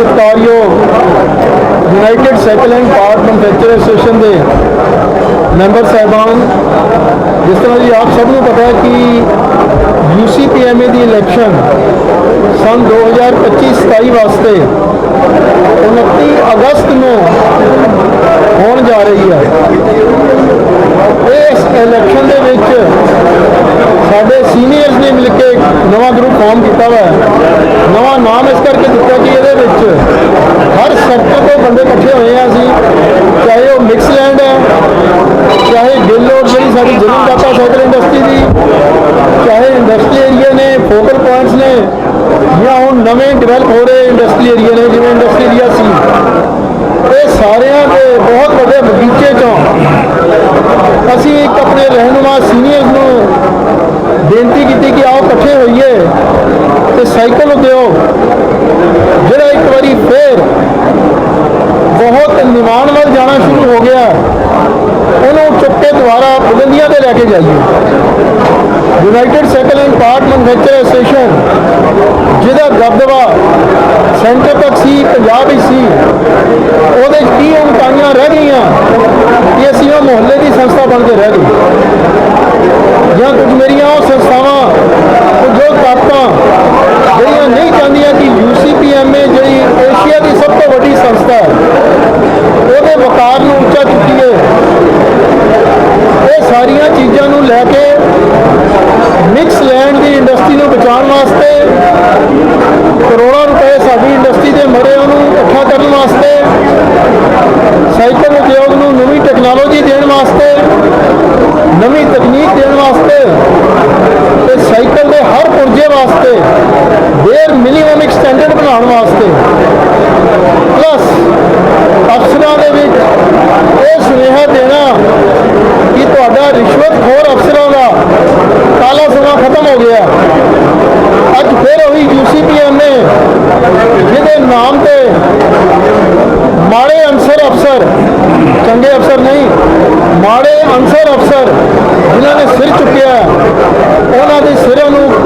ਸਤਿਕਾਰਯੋਗ united cycle and part manufacture association ਦੇ member ਸਾਹਿਬਾਨ, ਜਿਸ ਤਰ੍ਹਾਂ ਜੀ ਆਪ ਸਭ ਨੂੰ ਪਤਾ ਹੈ ਕਿ ਯੂਸੀਪੀਐਮਏ ਦੀ ਇਲੈਕਸ਼ਨ ਸਨ 2025-27 ਵਾਸਤੇ 29 ਅਗਸਤ ਨੂੰ ਹੋਣ ਜਾ ਰਹੀ ਹੈ। ਇਸ ਇਲੈਕਸ਼ਨ ਦੇ ਵਿੱਚ ਸਾਡੇ ਸੀਨੀਅਰਸ ਨੇ ਮਿਲ ਕੇ ਨਵਾਂ ਗਰੁੱਪ ਫਾਰਮ ਕੀਤਾ ਹੋਇਆ ਹੈ। ਨਵਾਂ ਨਾਮ ਇਸ ਕਰਕੇ ਦਿੱਤਾ ਕਿ ਇਹਦੇ ਵਿੱਚ ਹਰ ਸੈਕਟਰ ਤੋਂ ਬੰਦੇ ਇਕੱਠੇ ਹੋਏ ਆ ਅਸੀਂ, ਚਾਹੇ ਉਹ ਮਿਕਸ ਲੈਂਡ ਹੈ, ਚਾਹੇ ਗਿੱਲੋਰ ਰੋਡ ਜਿਹੜੀ ਸਾਡੀ ਜਨਮਦਾਤਾ ਸਾਈਕਲ ਇੰਡਸਟਰੀ ਦੀ, ਚਾਹੇ ਇੰਡਸਟਰੀ ਏਰੀਆ ਨੇ ਫੋਕਲ ਪੁਆਇੰਟਸ ਨੇ, ਜਾਂ ਹੁਣ ਨਵੇਂ ਡਿਵੈਲਪ ਹੋ ਰਹੇ ਇੰਡਸਟਰੀ ਏਰੀਆ ਨੇ, ਜਿਵੇਂ ਇੰਡਸਟਰੀ ਏਰੀਆ ਸੀ, ਇਹ ਸਾਰਿਆਂ ਦੇ ਬਹੁਤ ਵੱਡੇ ਬਗੀਚੇ ਚੋਂ ਅਸੀਂ ਇੱਕ ਆਪਣੇ ਰਹਿਨੁਮਾ ਸੀਨੀਅਰ ਨੂੰ ਬੇਨਤੀ ਕੀਤੀ ਕਿ ਆਓ ਇਕੱਠੇ ਹੋਈਏ ਤੇ ਸਾਈਕਲ ਉਦਯੋਗ ਜਿਹੜਾ ਇੱਕ ਵਾਰੀ ਫੇਰ ਬਹੁਤ ਨਿਮਾਣ ਵੱਲ ਜਾਣਾ ਸ਼ੁਰੂ ਹੋ ਗਿਆ ਉਹਨੂੰ ਚੁੱਕ ਕੇ ਦੁਬਾਰਾ ਬੁਲੰਦੀਆਂ ਤੇ ਲੈ ਕੇ ਜਾਈਏ united cycle and part manufacture ਜਿਹਦਾ ਦਬਦਬਾ ਸੈਂਟਰ ਤੱਕ ਸੀ, ਪੰਜਾਬ ਵਿੱਚ ਸੀ, ਉਹਦੇ 'ਚ ਕੀ ਉਣਤਾਈਆਂ ਰਹਿ ਗਈਆਂ? ਕਿ ਅਸੀਂ ਉਹ ਮੁਹੱਲੇ ਦੀ ਸੰਸਥਾ ਬਣ ਕੇ ਰਹਿ ਗਏ। ਜਾਂ ਕੁਝ ਮੇਰੀਆਂ ਉਹ ਸੰਸਥਾਵਾਂ, ਕੁਝ ਜੋ ਤਾਕਤਾਂ, ਜਿਹੜੀਆਂ ਨਹੀਂ ਚਾਹੁੰਦੀਆਂ ਕਿ ਯੂਸੀਪੀਐਮਏ ਜਿਹੜੀ ਏਸ਼ੀਆ ਦੀ ਸਭ ਤੋਂ ਵੱਡੀ ਸੰਸਥਾ ਹੈ, ਉਹਦੇ ਵਕਾਰ ਨੂੰ ਉੱਚਾ ਚੁੱਕੀਏ। ਇਹ ਸਾਰੀਆਂ ਚੀਜ਼ਾਂ ਨੂੰ ਲੈ ਕੇ ਸਾਈਕਲ ਉਦਯੋਗ ਨੂੰ ਨਵੀਂ ਟੈਕਨੋਲੋਜੀ ਦੇਣ ਵਾਸਤੇ, ਨਵੀਂ ਤਕਨੀਕ ਦੇਣ ਵਾਸਤੇ ਤੇ ਸਾਈਕਲ ਦੇ ਹਰ ਪੁਰਜੇ ਵਾਸਤੇ ਦੇਰ ਮਿਨੀਮਮ ਇੱਕ ਸਟੈਂਡਰਡ ਬਣਾ ਵਾਸਤੇ ਪਲੱਸ ਅਫਸਰਾਂ ਦੇ ਵਿੱਚ ਇਹ ਸੁਨੇਹਾ ਦੇਣਾ ਕਿ ਤੁਹਾਡਾ ਰਿਸ਼ਵਤਖੋਰ ਅਫਸਰਾਂ ਦਾ ਕਾਲਾ ਸਮਾਂ ਖਤਮ ਹੋ ਗਿਆ ਅੱਜ ਫਿਰ ਉਹੀ ਯੂਸੀਪੀਐਮ ਨੇ ਜਿਹਦੇ ਨਾਮ ਤੇ ਮਾੜੇ ਅਨਸਰ ਅਫਸਰ ਚੰਗੇ ਅਫਸਰ ਨਹੀਂ ਮਾੜੇ ਅਨਸਰ ਅਫਸਰ ਜਿਨ੍ਹਾਂ ਨੇ ਸਿਰ ਚੁੱਕਿਆ ਉਹਨਾਂ ਦੇ ਸਿਰਾਂ ਨੂੰ